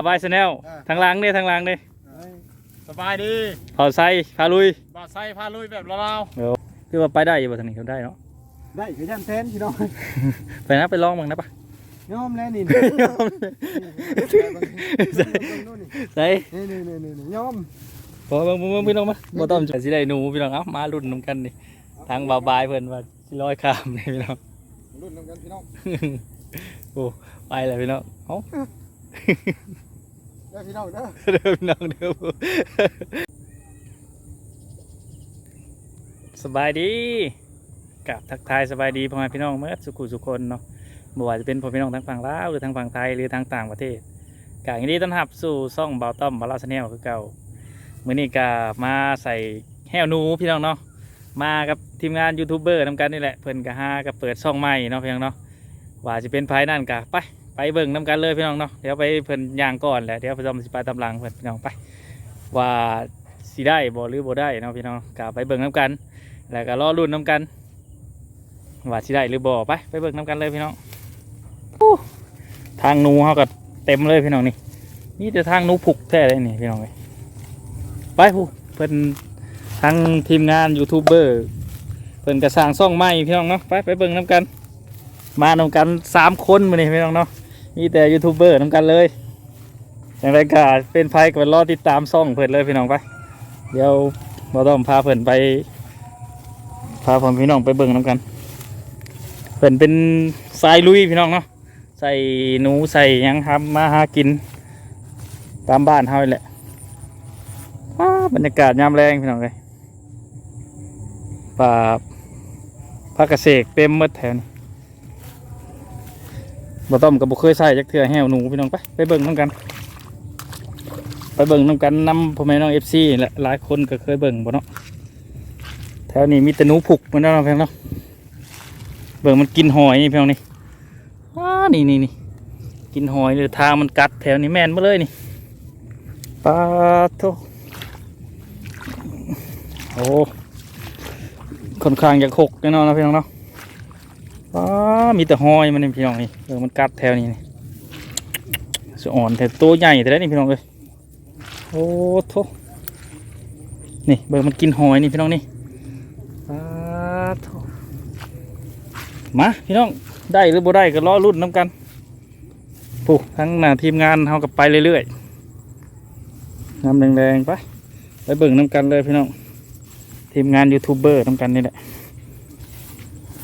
สบายแนลอ่า ทางหลังเนี่ยทางหลังเนี่ยสบายดีเผาไซพาลุยบ่าไซพาลุยแบบเราคือว่าไปได้อยู่บ่ทางนี้เขาได้เนาะ ได้คือยันแทนพี่น้อง ไปนะไปลองบ้างนะปะ ยอมแล้วนี่ ใส่นี่นี่นี่นี่ยอมพอเบิ่งเบิ่งเบิ่งพี่น้องมาบ่ต้องสิได้หนูพี่น้องเอ้ามารุ่นนํกันนี่ทางบ่าวบายเพิ่นว่าสิลอยข้ามนี่พี่น้อง รุ่นน้ำกันพี่น้อง โอ้ไปเลยพี่น้องเอ้าเด้อพี่น้องเด้อเดิมน้องเดิมสบายดีกับทักทายสบายดีพ่อแม่พี่น้องเมื่อสุขุสุคนเนาะบ่ว่าจะเป็นพ่อพี่น้องทั้งฝั่งลาวหรือทั้งฝั่งไทยหรือทั้งต่างประเทศกายินดีต้อนรับสู่ซ่องเบาต้อมบาลาชแนลคือเก่ามื้อนี้ก็มาใส่แห้วหนูพี่น้องเนาะมากับทีมงานยูทูบเบอร์นำกันนี่แหละเพิ่นก็หากับเปิดช่องใหม่เนาะพี่น้องเนาะว่าจะเป็นภายนั่นก็ไป ไปเบิ่งน้ำกันเลยพี่น้องเนาะเดี๋ยวไปเพิ่นยางก่อนแหละเดี๋ยวไปจอมสิไปตำลังเพิ่นพี่น้องไป ว่าสิได้บ่หรือบ่ได้เนาะพี่น้องก็ไปเบิ่งน้ำกัน แล้วก็รอรุ่นน้ำกัน ว่าสิได้หรือบ่ไปไปเบิ่งน้ำกันเลยพี่น้องอู้ทางนูเขาก็เต็มเลยพี่น้องนี่นี่แต่ทางนูผุกแท้เลยนี่พี่น้องเลยไปผู้เพิ่นทางทีมงานยูทูบเบอร์เพิ่นก็สางซ่องใหม่พี่น้องเนาะไปไปเบิ่งน้ำกัน มานำกันสามคนมานี่พี่น้องเนาะ มีแต่ยูทูบเบอร์นำกันเลย อย่างไรก็เป็นไฟก็รอติดตามซ่องเพิ่นเลยพี่น้องไป เดี๋ยวเราต้องพาเพิ่นไป พาผมพี่น้องไปเบิ่งน้ำกัน เพิ่นเป็นสายลุยพี่น้องเนาะ ใส่หนูใส่ยังทำมาหากิน ตามบ้านเฮาแหละบรรยากาศยามแรงพี่น้องเลยป่าพักเกษตรเต็มหมดแถวนี้ บ่ต้อมกับบ่เคยใส่จักเทื่อแห้วหนูพี่น้องไปไปเบิ่งน้ำกัน ไปเบิ่งน้ำกันนำพ่อแม่น้องเอฟซีแหละหลายคนก็เคยเบิ่งบ่เนาะแถวนี้มีแต่หนูผุกเหมันเนาะเพียงเนาะเบิ่งมันกินหอยนี่เพียงนี่ว้านี่นี่นี่กินหอยเลยทางมันกัดแถวนี้แม่นมาเลยนี่ปลาโตโอ้ค่อนข้างจะหกแน่นอนนะพี่น้องเนาะ อ๋อมีแต่หอยมันนี่พี่น้องนี่เออมันกัดแถวนี้นี่สอ่อนแต่ตัวใหญ่แต่แล้นี่พี่น้องเลยโอ้โถนี่เบิ่งมันกินหอยนี่พี่น้องนี่ปาโถมาพี่น้องได้หรือบ่ได้ก็รอรุ่นน้ำกันปุ๊ทั้งหน้าทีมงานเฮากับไปเรื่อยๆน้ำแดงๆไปไปเบิ่งน้ำกันเลยพี่น้องทีมงานยูทูบเบอร์น้ำกันนี่แหละ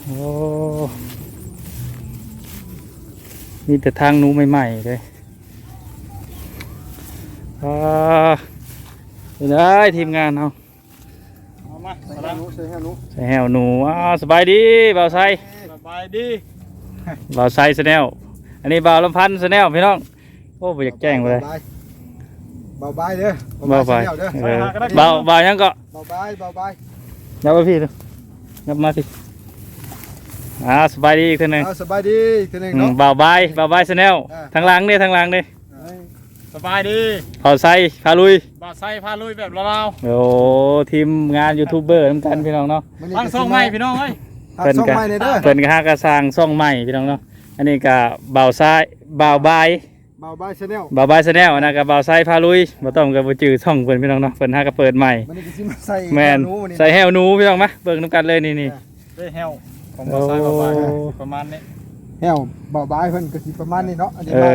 โอ้ มีแต่ทางหนู้ใหม่ๆเลยอ่าเดี๋ยวได้ทีมงานเอาเอามาใส่สให้หนูใส่ให้หนูใส่แหวหนูอ้าวสบายดีบ่าวไซสบายดีบ่าวไซสแนลอันนี้บ่าวลำพันธ์สแนลพี่น้องโอ้บ่อยากแจ้งไปเลยเบาบายเด้อบ่าวไปเด้อเออบ่าวบ่าวยังก็เบาบายเบาบายยับมาพี่ดูยับมาสิ อ่าสบายดีอีกทีหนึ่งเอาสบายดีอีกทีหนึงอืมเนาะ บ่าวบายบ่าวบายสแนลอ่า ทางหลังเนี่ยทางหลังเนี่ยเอ้ยสบายดีเผาไซพาลุยบ่าไซพาลุยแบบเราโอ้ทีมงานยูทูบเบอร์น้ำกันพี่น้องเนาะ มื้นี้ตั้งซ่องใหม่พี่น้องเอ้ยตั้งซ่องใหม่เลยเด้อเพิ่นก็หากระสร้างซ่องใหม่พี่น้องเนาะ อันนี้ก็บ่าวซ้ายบ่าวบายเบาบายชาแนลบ่าวบายชาแนลนะกับบ่าวซ้ายพาลุยบ่ต้องกับบ่จื้อช่องเพิ่นพี่น้องเนาะเพิ่นหากระเปิดใหม่ มันนี่ก็สิมาใส่แม่นหนูนี่ใส่แฮวหนูพี่น้องมาเบิ่งนํกันเลยนี่นี่ได้แฮว ของบ่าไซบ่าบายโอ้ประมาณนี้แฮวเบาบายเพิ่นก็สิประมาณนี้เนาะอันนี้เอมา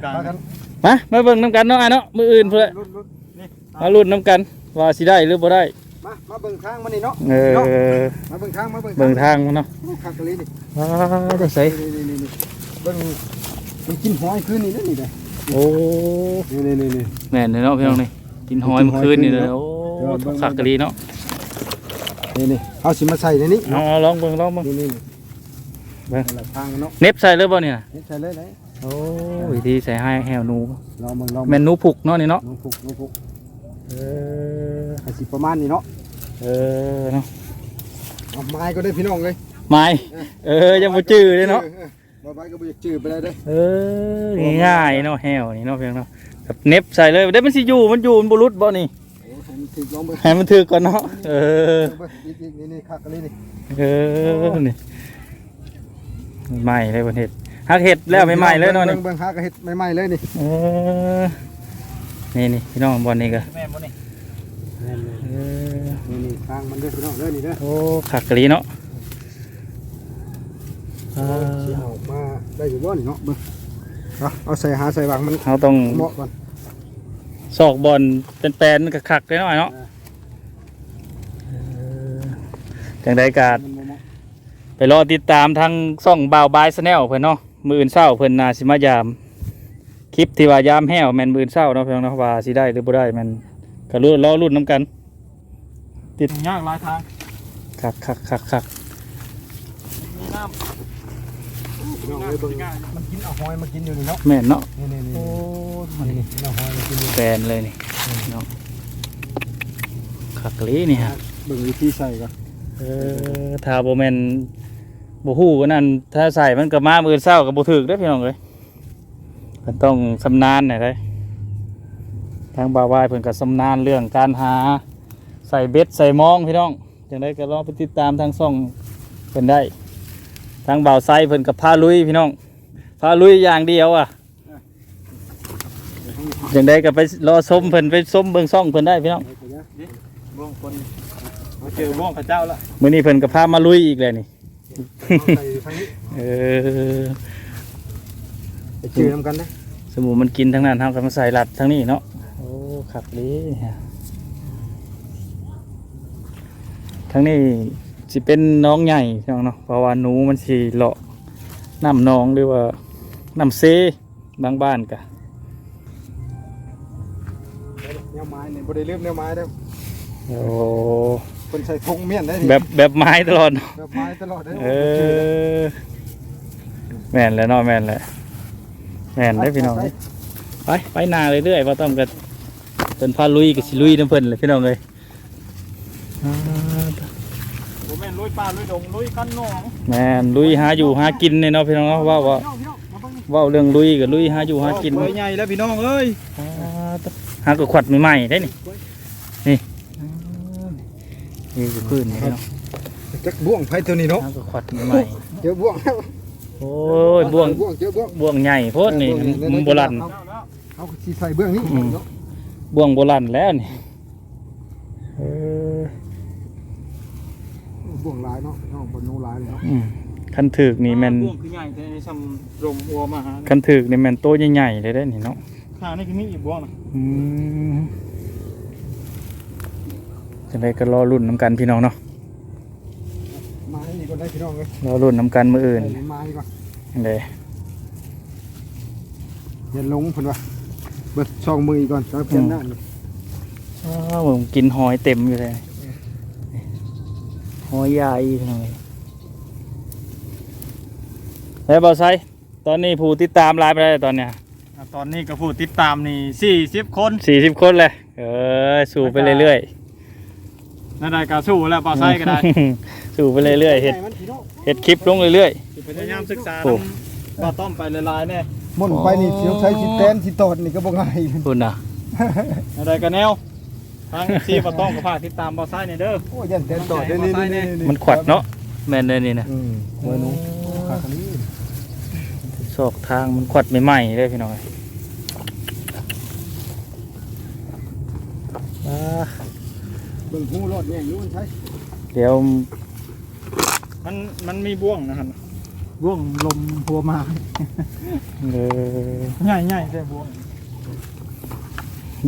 อ กลางมากันมามาเบิ่งนํกันเนาะอะเนาะมื้ออื่นพุ่นแหละรุ่นรุ่นมาลุ้นนํกันว่าสิได้หรือบ่ได้ มามาเบิ่งทางมานี่เนาะเออมาเบิ่งทางมาเบิ่งเบิ่งทางมันเนาะคักกะลีนี่ว้าได้ใส่นี่นี่นี่นี่เบิ่งมันกินหอยคืนนี่นะนี่เด้อโอ้นี่นี่นี่นี่ แม่นเลยเนาะพี่น้องนี่กินหอยเมื่อคืนนี่เลยโอ้เดี๋ยวเบิ่งขักกะลีเนาะ นี่นี่เอาสิมาใส่ในนี้เอาเอาลองเบิ่งลองเบิ่งนี่นี่นี่เบิ่งหลักทางเนาะเน็บใส่เลยบ่เนี่ยนี่ใส่เลยเลยโอ้วิธีใส่ให้แหวหนูลองเบิ่งลองแม่นหนูผุกเนาะนี่เนาะน้องฟุกน้องฟุกเอออาสิประมาณนี้เนาะเออเนาะเอาไม้ก็ได้พี่น้องเลยไม้เออยังบ่จื้อเลยเนาะบ่ไม้ก็บ่อยากจื้อไปเลยเด้อเออง่ายๆเนาะแหวนี่เนาะเพียงเนาะแบบเน็บใส่เลยเดี๋ยวมันสิอยู่มันอยู่มันบ่หลุดบ่นี่ โอ้ให้มันถึกลองเบิ่งให้มันถือก่อนเนาะเออเบิ่งอีกอีกนี่นี่คักกะลีนี่เออนี่ไม่เลยประเทศฮักเห็ดแล้วใหม่ๆเลยเนาะนี่เบิ่งเบิ่งหากระเฮ็ดใหม่ๆเลยนี่เออนี่นี่พี่น้องบอลนี่ก็แม่บ่นี่เออนี่นี่ทางมันเด้อพี่น้องเด้อนี่เด้อโอ้ขักกะลีเนาะอ่าสิเอามาได้อยู่บ่นี่เนาะเบิ่งเอาเอาใส่หาใส่วางมันเราต้องเหมาะก่อน ซอกบอลเป็นแปลนกับขักได้หน่อยเนาะเออจังใดกาดมันบ่เหมาะไปรอติดตามทางซ่องบ่าวบายสแนลเพิ่นเนาะมืออื่นเศร้าเพิ่นนาสิมายาม คลิปที่ว่ายามแห้วแม่นมืออื่นเศร้าเนาะเพิ่นเนาะว่าสิได้หรือบ่ได้แม่นก็รู้รอรุ่นน้ำกันยากหลายทางคักคักคักคักมีน้ำ พี่น้องเอ้ยเบิ่งมันกินเอาหอยมากินอยู่นี่เนาะแม่นเนาะนี่นี่นี่โอ้มันนี่กินเอาหอยมากินอยู่แปลนเลยนี่เนาะคักกะลีนี่ฮะเบิ่งวิธีใส่ก่อนเออถ้าบ่แม่นบ่ฮู้ก็นั่นถ้าใส่มันก็มามือเช้าก็บ่ถึกเด้อพี่น้องเอ้ยมันต้องชำนาญหน่อยเด้อทางบ่าววายเพิ่นก็ชำนาญเรื่องการหาใส่เบ็ดใส่มองพี่น้องจังไดก็ลองไปติดตามทางช่องเพิ่นได้ ทางบ่าวไซเพิ่นก็พาลุยพี่น้องพาลุยอย่างเดียวอะจังไดก็ไปรอชมเพิ่นไปชมเบิ่งช่องเพิ่นได้พี่น้องบ่วงคนมาเจอบ่วงพระเจ้าละมื้อนี้เพิ่นก็พามาลุยอีกแล้วนี่เอาใส่ทางนี้เออไปเจือมกันนะสมุนมันกินทั้งนั้นทำกับมาใส่หลัดทั้งนี้เนาะโอ้ขักดีฮะทั้งนี้ สิเป็นน้องใหญ่พี่น้องเนาะเพราะว่าหนูมันสิเลาะน้ำหนองหรือว่าน้ำเซบางบ้านกะแนวไม้เนี่ยบ่ได้ลืมแนวไม้เด้โอ้เพิ่นใส่ธงเมียนได้แบบแบบไม้ตลอดแบบไม้ตลอดได้เออแม่นแล้วเนาะแม่นแหละแม่นได้พี่น้องไปไปนาเรื่อยๆว่าต้องกันเป็นพาลุยกับสิลุยน้ำเพิ่นเลยพี่น้องเลยอ่า ลุยป่าลุยดงลุยกันหนองแม่นลุยหาอยู่หากินเนี่ยเนาะพี่น้องเนาะว่าว่าเว่าเรื่องลุยกับลุยหาอยู่หากินเบอใหญ่แล้วพี่น้องเอ้ยอ่าหากระขวัดใหม่ๆได้นี่นี่นี่คือพื้นนี่พี่น้องจักบ่วงไผตัวนี้เนาะหากระขวัดใหม่เจอบ่วงแล้วๆโอ้ยบ่วงบ่วงเจอบ่วงบ่วงใหญ่โพดนี่มันโบราณเจ้าแล้วเอาสิใส่เบื้องนี้อืมเนาะบ่วงโบราณแล้วนี่เออ บ่วงหลายเนาะน้องบ่นูหลายเลยเนาะอืมคันถึกนี่แมันบ่วงคือใหญ่แต่นี่ซ้ำรมหัวมาหาคันถึกนี่แมันโตใหญ่ๆเลยได้อนี่เนาะข้างนี่คือมีอีกบ่วงนะอืมจะได้ก็รอรุ่นน้ำกันพี่น้องเนาะไม้นี่ก็ได้พี่น้องเอ้ยรอรุ่นน้ำกันมืออื่นใส่ไม้ก่อนเลยอย่าลงเพิ่นว่าเบิดช่องมืออีกก่อนแล้วเปลี่ยนด้านนี่อ้าวผมกินหอยเต็มอยู่เลย หอยใหญ่พี่น้องเอ้ยแล้วบอไซตอนนี้ผู้ติดตามไลน์ไปได้ตอนเนี้ยอะตอนนี้ก็ผู้ติดตามนี่40คนสี่สิบคนเลยเออสู่ไปเรื่อยนั่นได้ก็สู้แล้วปลาๆไส้ก็ได้สู่ไปเรื่อยๆเห็ดมันพี่น้องเห็ดคลิปลงเรื่อยสิพยายามศึกษาโอ้นำปลาต้อมไปหลายๆแน่ม่อนไปนี่เสียวใช้สิแตนสิตอดนี่ก็บ่ง่าย ๆคุณนะนั่นได้ก็แนว ทางที่ปลาต้อมก็ฝากติดตามปลาไส้นี่เด้อ โอ้ยันแตนตอดเด้อนี่นี่นี่มันขวัดเนาะแม่นเลยนี่นะอืมโอ้ยหนูขาคันนี้ซอกทางมันขวัดใหม่ๆเลยพี่น้องอ่าเบิ่งหูรอดแย่งอยู่มันใช้เดี๋ยวมันมันมีบ่วงนะครับบ่วงลมหัวมาเออใหญ่ใหญ่แต่บ่วง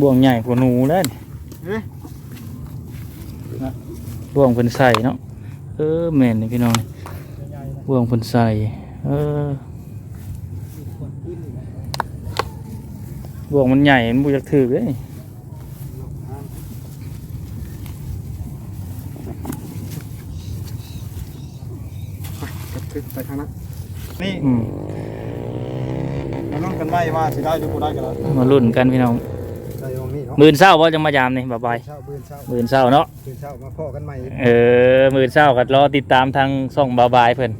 บ่วงใหญ่กว่าหนูแล้วนี่เอ๊ะ บ่วงเพิ่นใส่เนาะ เออแม่นนี่พี่น้องนี่ใหญ่ๆนะบ่วงเพิ่นใส่เออบ่วงมันใหญ่ มันบ่อยากถือเลยขึ้นไปทางนั้นนี่อืมมาลุ้นกันไว้ว่าสิได้หรือบ่ได้กันแล้วมาลุ้นกันพี่น้อง ได้ตรงนี้เนาะมื่นเช้าว่าจะมายามนี่บ๊ายบายเช้าเบิ่นเช้ามื่นเช้าเนาะเบิ่นเช้ามาพ่อกันใหม่เออมื่นเช้าก็รอติดตามทางช่องบายบายเพิ่น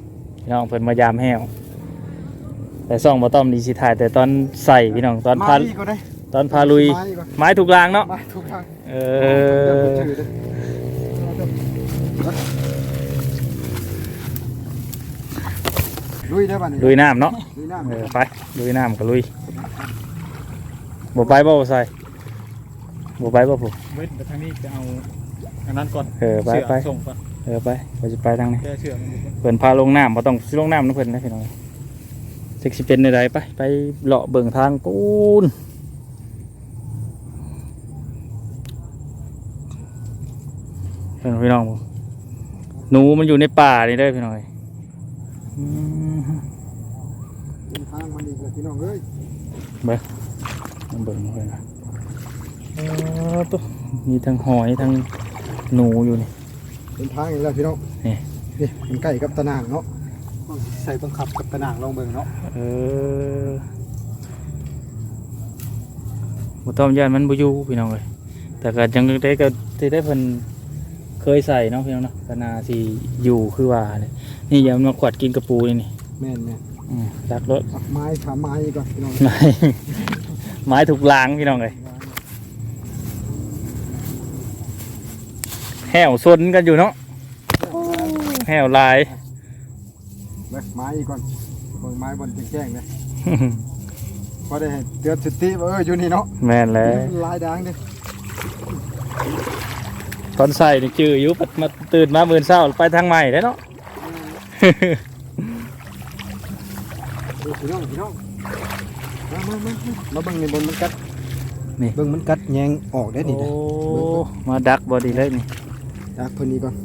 พี่น้องเพิ่นมายามแห้วแต่ช่องบ่ต้อมดีสิถ่ายแต่ตอนใส่พี่น้องตอนพามาอีกก็ได้ตอนพาลุย มาอีกก่อนไม้ถูกรางเนาะมาทุกทางเอเดี๋ยวอไปถือเด้อลุยได้ป่ะนี่ลุยน้ำเนาะลุยน้ำเออไปลุยน้ำก็ลุยบ่ไปบ่ใส่ บ่ไปบ่ผมเว้นไปทางนี้จะเอาอันนั้นก่อนเออไปเชือกไปส่งก่อนเออไปไปจะไปทางนี้แก้เชือกมันอยู่ก่อนเพิ่นพาลงน้ำบ่ต้องสิลงน้ำนะเพิ่นนะพี่น้องสิสิเป็นใดๆไปไปเลาะเบิ่งทางปูนเพิ่นพี่น้องบ่หนูมันอยู่ในป่านี่เด้อพี่น้องอืมเป็นทางมันอีกแล้วพี่น้องเอ้ยมันเบิ่งเพิ่นนะเออตุ๊ มีทั้งหอยทั้งหนูอยู่นี่เป็นทางอีกแล้วพี่น้องนี่นี่มันใกล้กับตะนางเนาะใส่บังคับกับตะนางลองเบิ่งเนาะเออบ่ต้อมย่านมันบ่อยู่พี่น้องเอ้ยแต่ก็ยังได้ก็ที่ได้เพิ่นเคยใส่เนาะพี่น้องเนาะก็น่าสิอยู่คือว่าเลยนี่อย่ามาขวัดกินกระปูนี่นี่แม่นแม่นอืมรักรถเอาไม้ขาไม้ก่อนพี่น้องไม้ไม้ถูกล้างพี่น้องเอ้ย แห้วซนกันอยู่เนาะแห้วลายเบิ่งไม้ก่อนเบิ่งไม้บนแจ้งๆเลยพอได้ให้เตือนสติว่าเอออยู่นี่เนาะแม่นแล้วลายดังดิตอนใส่นี่จื้ออยู่ปัดมาตื่นมามื่นเช้าไปทางใหม่ได้เนาะเออพี่น้องพี่น้องมามามามาเบิ่งนี่บนมันกัดนี่เบิ่งมันกัดแยงออกได้นี่โอ้นะมาดักบอดีเลยนี่ จากเพิ่นนี่ก่อน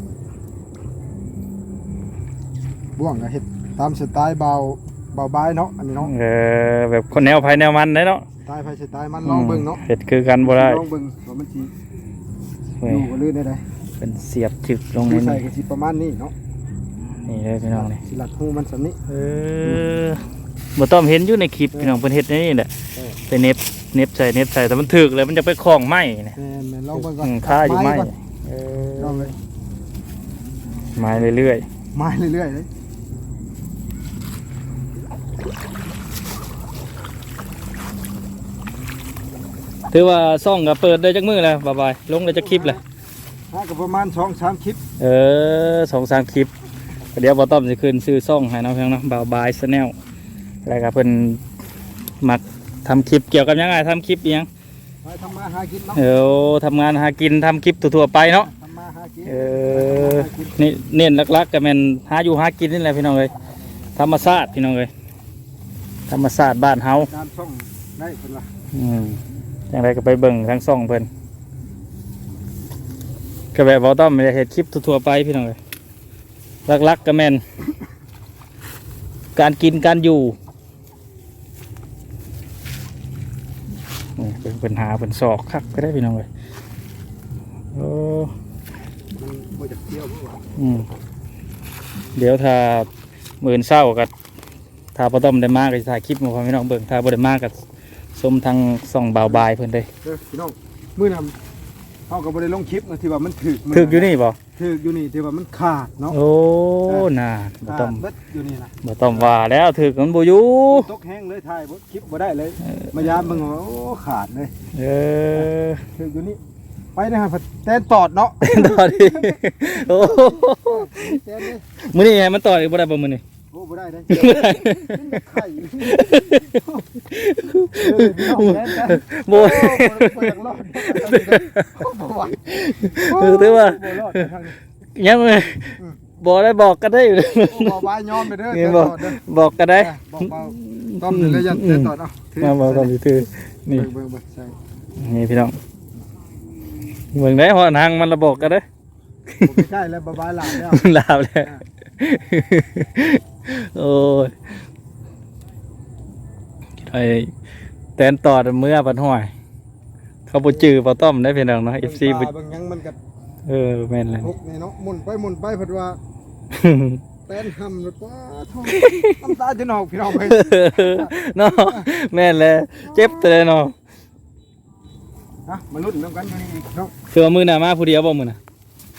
บ่วงก็เฮ็ดตามสไตล์เบาเบาบายเนาะอันนี้เนาะเออแบบคนแนวภายแนวมันได้เนาะสไตล์ไผสไตล์มันลองเบิ่งเนาะเห็ดคือกันบ่ได้ลองเบิ่งว่ามันสิเว้อยยู่บ่ลื่นได้ใดเป็นเสียบจึกลงในผู้ใส่นี่ก็สิประมาณนี้เนาะนี่เลยพี่น้องนี่สิลัดหูมันสำนี้เออบ่ต้องเห็นอยู่ในคลิปพี่น้องเพิ่นเฮ็ดในนี่แหละเออไปเน็บเน็บใส่เน็บใส่แต่มันถึกเลยมันจะไปคล้องไม้นะแม่นๆลองเบิ่งก่อนอืมค่าอยู่ไม้ ก่อนเอลอองเลยไม้เรื่อยไม้เรื่อยๆเลยๆถือว่าซ่องก็เปิดได้จักมื้อแล้วบ๊ายบายลงได้จักคลิปแล้วถ้าก็ประมาณ2-3คลิปเออสองสามคลิป เดี๋ยวบอต้อมจะขึ้นซื้อซ่องให้น้องเพียงเนาะบาวบายชาแนลแล้วก็เพิ่นมักทำคลิปเกี่ยวกับหยังไงทำคลิปอิหยัง ไปทำมาหากินเนาะเออทำงานหากินทำคลิปทั่วๆไปเนาะทำมาหากินเออนี่เน้นหลักๆก็แม่นหาอยู่หากินนี่แหละพี่น้องเอ้ยธรรมชาติพี่น้องเอ้ยธรรมชาติบ้านเฮาตามช่องได้เพิ่นว่าอืมจังไรก็ไปเบิ่งทั้งซ่องเพิ่นก็แบบบอต้อมไม่ได้เห็ดคลิปทั่วๆไปพี่น้องเอ้ยหลักๆก็แม่นการกินการอยู่นี่ เป็นปัญหาเป็นศอกคักก็ได้พี่น้องเลยโอ้มันจักเที่ยวอืมเดี๋ยวถ้าหมื่นเศร้ากับถ้าพอต้อมได้มากก็จะถ่ายคลิปมาพอพี่น้องเบิ่งถ้าบ่ได้มากก็ชมทางส่องบ่าวบายเพิ่นเลยพี่น้องมื้อนั้น เฮาก็บ่ได้ลงคลิปนะที่ว่ามันถึกมื้ถึกอยู่นี่บ่ถึกอยู่นี่ที่ว่ามันขาดเนาะโอ้น่าบ่ขาต้อดมเบิดอยู่นี่นะบ่ต้อมว่าแล้วถึกมันบ่อยู่ตกแห้งเลยถ่ายบ่คลิปบ่ได้เลย มายามเบิ่งว่าโอ้ขาดเลยเออถึกอยู่นี่ไปนะครับแตนตอดเนาะต่อดิโอ้แตนเลยมื้อนี้ให้มันต่ออีกบ่ได้บ่มื้อนี้โอ้ บ่ได้เลยบ่ได้ไข่เออพี่น้องแตนแตนบ่โอ้บ่อยากรอดโอ้บ่ไหวเออถือว่าบ่รอดทางนี้ยังไงบอกได้บอกกันได้อยู่โอ้บ่บายยอมไปเด้อนี่แตนบตอกอดเด้อบอกกันได้บอกเบาต้อมเลยยันแตนตอดเอ้าถืมาบอกกันถือนี่เบิ่งเบิ่งเบิ่งใช่นี่พี่น้องเมืองได้หอทางมันระบอกกันได้ผมใกล้แล้วบ่บายหลานแล้วลาวแล้ว โอ้ยไอ้แตนต่อดเมื่อปันห้อย เขาบ่จื้อบ่ต้อมได้พี่น้องเนาะ FC บ่เบิ่งหยังมันก็เออแม่นเลยพกนี่เนาะหมุนไปหมุนไปเพิ่นว่าแตนหำรถว้าท้องน้ำตาจะนองพี่น้องเอ้ยเนาะแม่นเลยเจ็บแต่เนาะนะมาลุ้นนำกันอยู่นี่อีกเนาะคือว่ามื้อหน้ามาผู้เดียวบ่มื้อน่ะ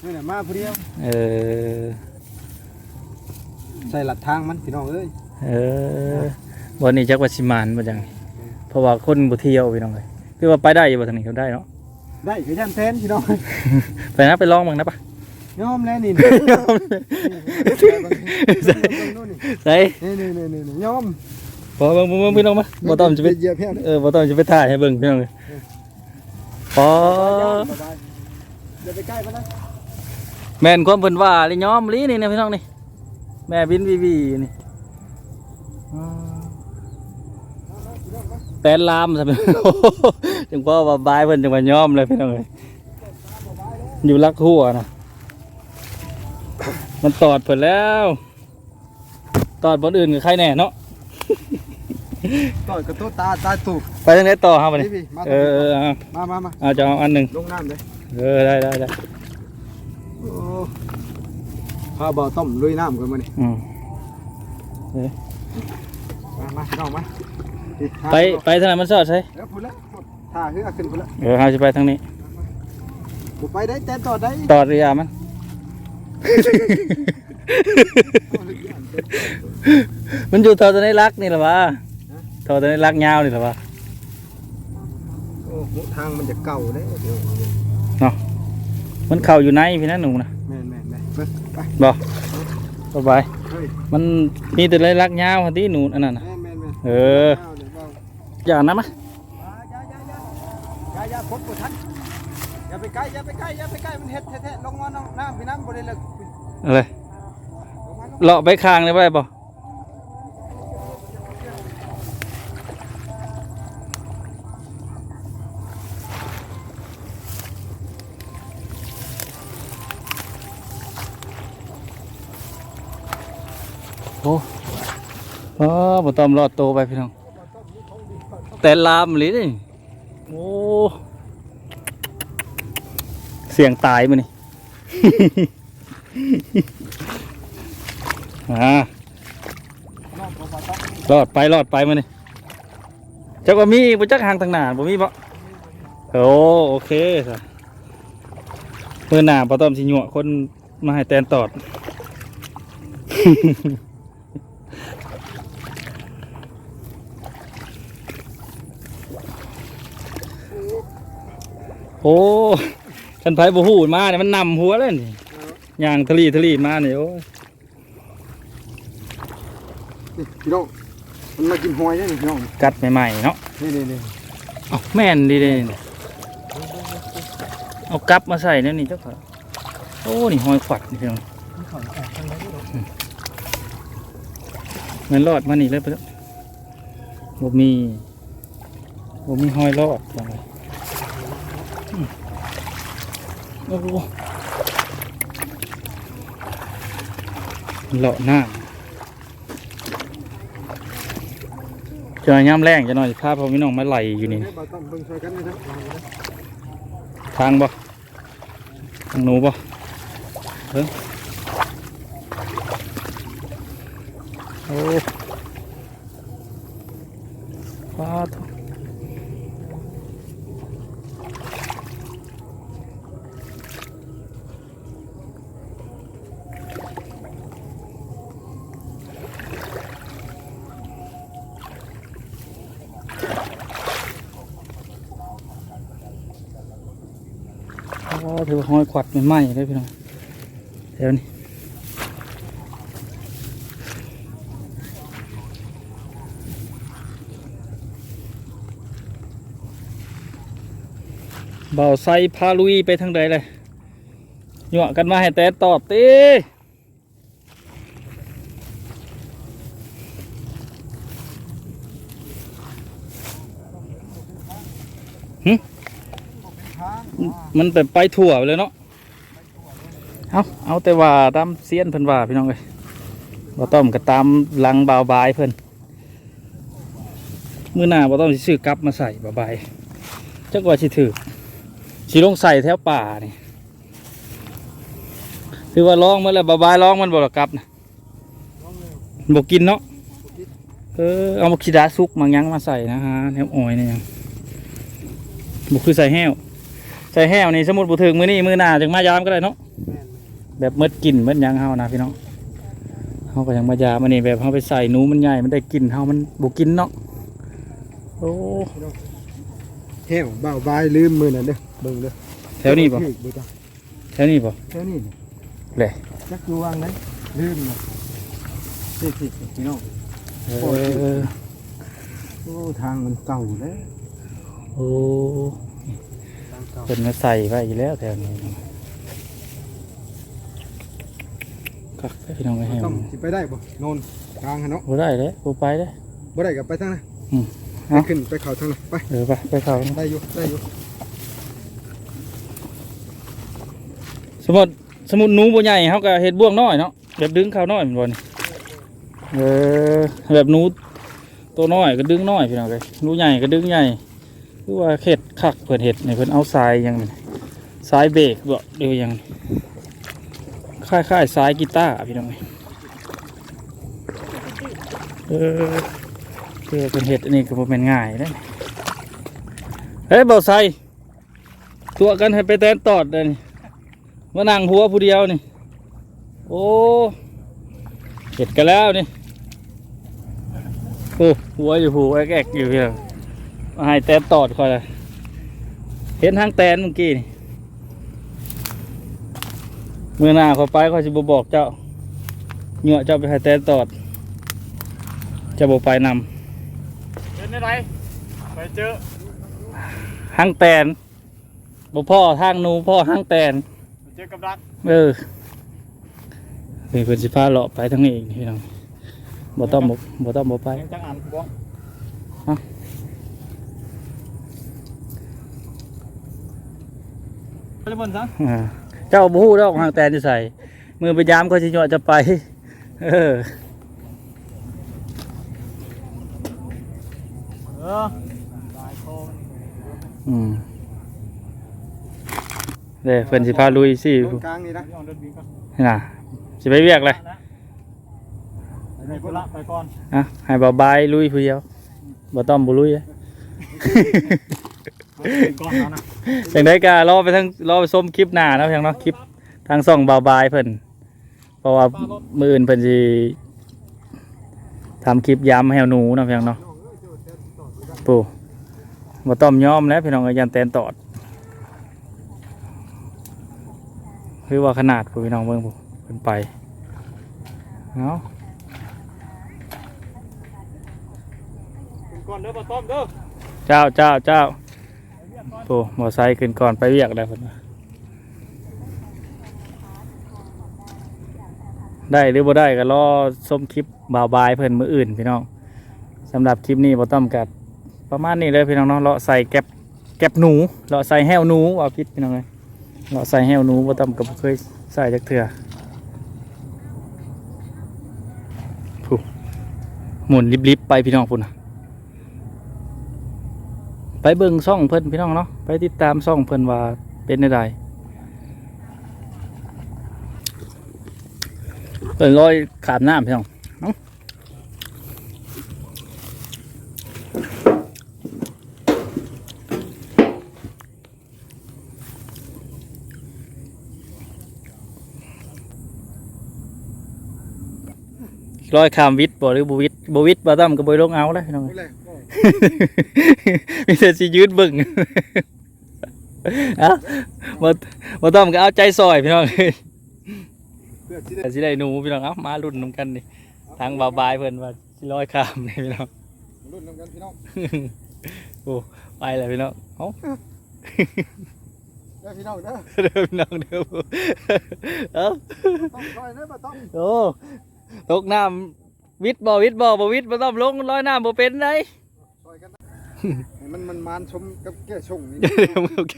นี่แหละมาผู้เดียว เออใส่หลัดทางมันพี่น้องเอ้ยเออวันนี้จักว่าสิมานบ่จังเพราะว่าคนบ่เที่ยวพี่น้องเอ้ยคือว่าไปได้อยู่บ่ทางนี้เขาได้เนาะได้คือยันแทนพี่น้องไปนะไปลองบ้างนะปะยอมแล้วนี่นี่ยอมนี่ใส่นี่นี่นี่นี่นี่ยอมพอเบิ่งเบิ่งเบิ่งพี่น้องมาบ่ต้องจะไปเหยียบแห้งเออบ่ต้องจะไปถ่ายให้เบิ่งพี่น้องเลยพออย่าไปใกล้มันนะแม่นความเพิ่นว่าเลยยอมลีนี่นะพี่น้องนี่ แม่บินวีวีนี่อ่าแต่ลามซะพี่น้องจังพ่อว่าบายเพิ่นจังว่ายอมเลยพี่น้องเอ้ยอยู่ลักหัวนะมันตอดเพิ่นแล้ว ตอดบนอื่นกับใครแน่เนาะต่อยกระตุ้ตาตาถูกไปทางไหนต่อครับวันนี้พี่มาเออเออเอามามามาเอาจะเอาอันหนึ่งลงน้ำเลยเออได้ได้ได้โอ้ พาบ่อต้มลุยน้ำกันมานี่อืมมามาน้องมานี่หาไปไปทางไหนมันสอดใช่เดี๋ยวพุ่นละถ่าขึ้นขึ้นพุ่นละเออเราจะไปทางนี้บุไปได้แต่ต่อได้ต่อเรียมันมันอยู่เท่าตัวในรักนี่หรอวะเท่าตัวในรักยาวนี่หรอวะโอ้โหทางมันจะเก่าเด้เดี๋ยวมันเข่าอยู่ในพี่นะหนูนะ บิ่งไปบอกสบายเฮ้ยมันมีแต่ในรักยาวที่หนูอันนั้นนะแม่นแม่นแม่นเออเอาเดี๋ยวเอาอย่านะมะอย่าอย่าอย่าอย่าอย่าพบกับท่านอย่าไปใกล้อย่าไปใกล้อย่าไปใกล้มันเฮ็ดแท้ๆลงมาน้ำน้ำพี่น้ำบ่ได้เลิกอะไรลงมาเลาะไปคางเลยไปบ่ อ้เออบ่ต้องรอดโตไปพี่น้อง แต่ลามหรือนี่โอ้ เสียงตายมานี่ อ่ารอดไปรอดไปมานี่จักว่ามีบ่จักห่างทางหน้าบ่มีบ่โอ้โอเคสะมือหน้าปต้อมสิหยั่วคนมาให้แตนตอด โอ้คันไผบ่ฮู้มาเนี่ยมันนำหัวเลยนี่ย่างทะลีทะลีมานี่โอ้ยนี่พี่น้องมันมากินหอยได้นี่พี่น้องกัดใหม่ๆเนาะนี่นี่นี่เอ้าแม่นดีเด้นี่เอากลับมาใส่นั่นนี่เจ้าค่ะโอ้นี่หอยขวัดนี่พี่น้องอืมมันรอดมานี่เลยไปแล้วบ่มีบ่มีหอยรอดว่าไงอืม โอ้โหเลาะหน้าจะย่ำแรงจะหน่อยพาพ่อพี่น้องมาไหลอยู่นี่ทางบ่ทางหนูบ่เออโอ้ว้าว หรือว่าห้อยขวัดใหม่ๆเลยพี่น้องเดี๋ยวนี้เบาไซพาลุยไปทางใดเลยหยวกันมาให้แต่ตอบตี มันแบบไปถั่วไปเลยเนาะเอาเอาแต่ว่าตามเซียนเพิ่นว่าพี่น้องเลยบ่ต้อมก็ตามหลังบาวบายเพิ่นมื้อหน้าบ่ต้อมสิซื้อกลับมาใส่บาวบายจักว่าสิถือสิลงใส่แถวป่านี่คือว่าลองมาแล้วบาวบายลองมันบ่ละกลับนะบ่กินเนาะเออเอามาขีดาซุกมายังมาใส่นะฮะแนวอ้อยนี่ยังบ่คือใส่แห้ว ใส่แห้วนี่สมมุติบ่ถึงมื้อนี้มื้อหน้าจึงมายามก็ได้เนาะแม่นแบบเมืดกลิ่นเมืดหยังเฮานะพี่น้องเฮาก็ยังมายามอันนี้แบบเฮาไปใส่หนูมันใหญ่มันได้กลิ่นเฮามันบ่กินเนาะโอ้เฮ้วบ่าวบายลืมมือนั่นเด้อเบิ่งเด้อแถวนี้บ่เฮ้ยบ่จ้ะแถวนี้บ่แถวนี้นี่เลยจักอยู่วางไหนลืมเลยสิสิพี่น้องเออโอ้ทางมันเก่าแล้วโอ้ทาง เก่าเป็นมาใส่ไว้อยู่แล้วแถวนี้กักได้พี่น้องไว้ให้ต้องสิไปได้บ่โนนทางฮะเนาะบ่ได้เลยบ่ไปเลย บ่ได้กับไปทางนั้นอืม ไปเอ้าขึ้นไปเขาทางนั้นไปเออไปไปเขาได้อยู่ได้อยู่สมมุติสมมุติหนูบ่ใหญ่เฮาก็เฮ็ดบ่วงน้อยเนาะแบบดึงเขาน้อยแม่นบ่นี่เออแบบหนูตัวน้อยก็ดึงน้อยพี่น้องเอ้ยหนูใหญ่ก็ดึงใหญ่ คือว่าเฮ็ดคักเพิ่นเฮ็ดนี่เพิ่นเอาทรายยังทรายเบรกบ่หรือหยังนี่คล้ายๆทรายกีตาร์พี่น้องเออคือเพิ่นเฮ็ดอันนี้ก็บ่แม่นง่ายเด้เฮ้ยเบาไซตัวกันให้ไปแตนตอดเด้นี่มานั่งหัวผู้เดียวนี่ โอ้เห็ดกันแล้วนี่โอ้หัวอยู่หูแอกๆอยู่เพียง มาให้แตนตอดคอยเลยเห็นทางแตนเมื่อกี้นี่มือหน้าเขาไปเขาจะบบอกเจ้าเหงื่อเจ้าไปให้แตนตอด จะบอกไปนเป็นอะไรไปเจอำทางแตนบ่พ่อทางหนูพ่อทางแตนไปเจอกับรักเออนี่เพิ่นสิพาเลาะไปทางนี้อีกพี่น้องบ่ต้องบ่บ่ต้องบ่ไปยังจังอันบ่ เอ้า ไปเลยบนซะอ่าเจ้าบ่ฮู้ดอกหางแตนอยู่ใส่มือไปยามเขาสิเหยาะจะไป เออเออลายโคงอืมเด้เพิ่นสิพาลุยสิโนกลางนี่นะย้อนเดินบินก่อนนี่น่ะสิไปเวียกเลยไปคนละไปก่อนอะให้บ่าวบายลุยผู้เดียวบ่ต้องบ่ลุยอะไปก่อนแล้วนะ จังไดก็รอไปทั้งรอไปชมคลิปหน้าเนาะเพียงเนาะคลิปทางช่องบ่าวบายเพิ่นเพราะว่ามื้ออื่นเพิ่นสิทำคลิปยำแฮวหนูเนาะเพียงเนาะปูบ่ต้อมยอมแล้วพี่น้องเอ้ยยันแตนตอดคือว่าขนาดปูพี่น้องเบิ่งปูเพิ่นไปเนาะขึ้นก่อนเด้อปลาต้อมเด้อเจ้าเจ้าเจ้า ปูมอไซค์ขึ้นก่อนไปเวียกได้เพิ่นว่าได้หรือบ่ได้ก็รอชมคลิปบ่าวบายเพิ่นมืออื่นพี่น้องสำหรับคลิปนี้บ่ต้อมกัดประมาณนี้เลยพี่น้องเนาะเลาะใส่แก็บแก็บหนูเลาะใส่แห้วหนูว่าพิษพี่น้องเอ้ยเลาะใส่แห้วหนูบ่ต้อมก็บ่เคยใส่จักเทื่อผูหมุนลิบๆไปพี่น้องพุ่นนะ ไปเบิ่งซ่องเพิ่นพี่น้องเนาะไปติดตามซ่องเพิ่นว่าเป็นได้เพิ่นลอยขามน้ำพี่น้องเอ้าลอยขามวิทย์บ่หรือบ่วิทย์บ่วิทย์บ่ต้อมก็บ่ลงเอาแล้วพี่น้องเลย มีแต่สิยืดเบิ่งเอ้าบ่บ่ต้องก็เอาใจซอยพี่น้องเอ้ยเพื่อที่ได้แต่สิได้หนูพี่น้องเอ้ามารุ่นนํกันนี่ทางบาวบายเพิ่นว่าสิร้อยข้ามนี่พี่น้องรุ่นนำกันพี่น้องโอ้ไปแล้วพี่น้องเอ้าได้พี่น้องเด้อเด้อพี่น้องเด้อเอ้าต้องคอยเด้อบ่ต้องโอ้ตกน้ำวิทย์บ่วิทย์บ่บ่วิทย์บ่ต้องลงลอยน้ำบ่เป็นได้ซอยกันนะ ให้มันมันมานชมกับแก่ชงนี่โอเค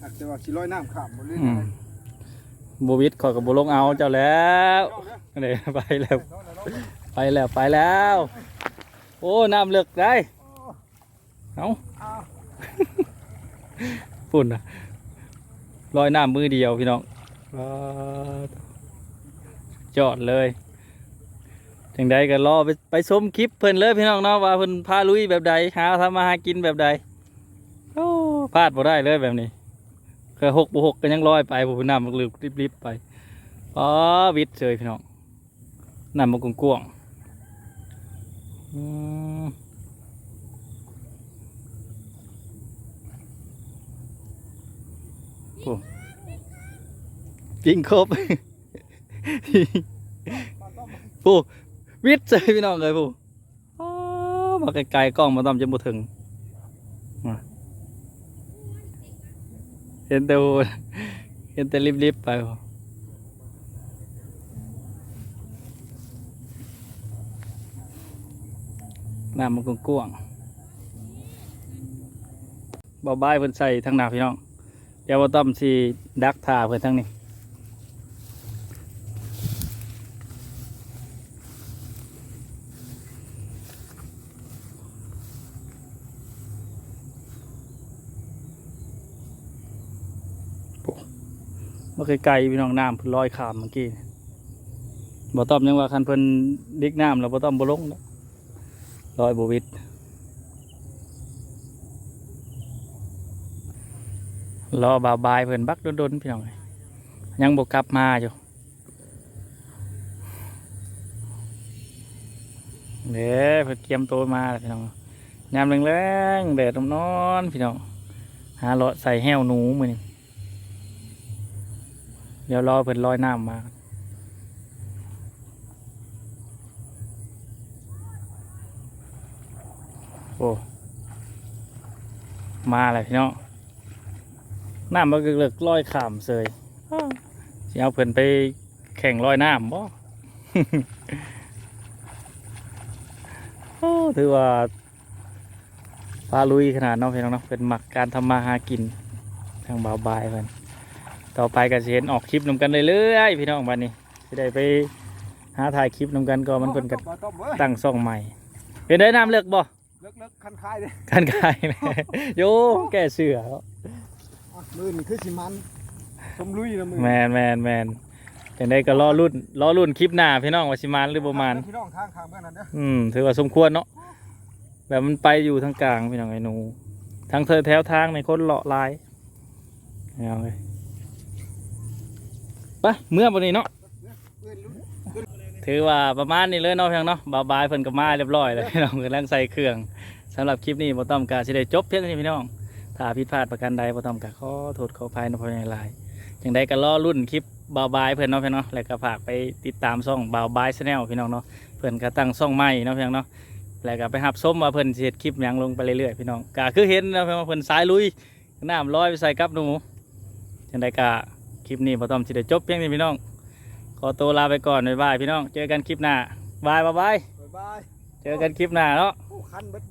อาจจะว่าสิลอยน้ำข้ามบ่เลยอืมบ่วิทย์ขอยก็บ่ลงเอาเจ้าแล้วเด้อนี่ไปแล้วเด้อเด้อไปแล้วไปแล้ว โอ้น้ำเลือกได้เอาปุ่นนะลอยน้ำมือเดียวพี่น้องว้า จอดเลยจังใดก็รอไปไปชมคลิปเพิ่นเลยพี่น้องเนาะว่าเพิ่นพาลุยแบบใดหาทำมาหากินแบบใดโอ้พลาดบ่ได้เลยแบบนี้เคยหกบ่หกก็ยังลอยไปบ่น้ำมันลึกรีบๆไปอ๋อวิทย์เลยพี่น้องน้ำมันกว้งๆอืมโอ้ปิงครบ ปูวิทย์เลยพี่น้องเลยปูอ้มาไกลๆกล้องมาต้อมจะบ่ถึงเห็นแต่โหเห็นแต่ริบๆไปบ่น้ำมันกว้างๆเบาๆเพิ่นใส่ทางหน้าพี่น้อง เดี๋ยวบ่ต้อมสิดักทาเพิ่นทางนี้ ไกลๆพี่น้องน้ำเพิ่นลอยขามเมื่อกี้บ่ต้อมยังว่าคันเพิ่นดิกน้ำแล้วบ่ต้อมบ่ลงลอยบวิดรอบาบายเพิ่นบักดนๆพี่น้องยังบ่กลับมาอยู่เด้เพิ่นเตรียมตัวมาพี่น้องยามแรงๆแดดนอนพี่น้องหาเลาะใส่แห้วหนูมือนี้ เดี๋ยวรอเพิ่นลอยน้ำมาโอ้มาเลยพี่น้องน้ำมันก็เลิกลอยขามเสยสิเอาเพิ่นไปแข่งลอยน้ำบ่โอ้ถือว่าพาลุยขนาดน้องพี่น้องเนาะเป็นหมักการทำมาหากินทางบ่าวบายเพิ่น ต่อไปก็สิเห็นออกคลิปนำกันเรื่อยๆพี่น้องบัดนี้สิได้ไปหาถ่ายคลิปนำกันก็มันเพิ่นก็บ่ต้มเว้ยตั้งซ่องใหม่ เป็นได้น้ำเลือกบ่เลิกๆคันคายเด้การขายแม่โยแก้เสืออะมื้อนี้คือสิมันชมลุยนะมื้อแมนแมนแมนจังได้ก็รอรุ่นรอรุ่นคลิปหน้าพี่น้องว่าสิมานหรือบ่มานพี่น้องข้างข้างเบื้องนั้นเด้ออืมถือว่าสมควรเนาะแบบมันไปอยู่ทางกลางพี่น้องไอ้หนูทางเธอแถวทางในคนเลาะลายเอาเลย ไปเมื่อวันนี้เนาะถือว่าประมาณนี้เลยเนาะเพียงเนาะบาวบายเพิ่นก็มาเรียบร้อยเลยพี่น้องกำลังใส่เครื่องสำหรับคลิปนี้บ่ต้อมกาสิได้จบเพียงเท่านี้พี่น้องถ้าผิดพลาดประการใดบ่ต้อมกาขอโทษขออภัยนะพ่อใหญ่หลายจังใดก็รอรุ่นคลิปบาวบายเพิ่นเนาะพี่องเนาะแล้วก็ฝากไปติดตามช่องบาวบายชาแนลพี่น้องเนาะเพิ่นก็ตั้งช่องใหม่เนาะเพี่องเนาะแล้วก็ไปหับส้มว่าเพิ่นสิเฮ็ดคลิปยังลงไปเรื่อยๆพี่น้องก็คือเห็นเนาะพี่องเพิ่นสายลุยน้ำลอยไปใส่กับหนูจังใดก็ ลิปนี้บ่ต้อมสิได้จบเพียงเท่านี้พี่น้อง ขอตัวลาไปก่อนบ๊ายบายพี่น้อง เจอกันคลิปหน้าบายบายบาย บ๊ายบายเจอกันคลิปหน้าเนาะ โอ้คันเบิด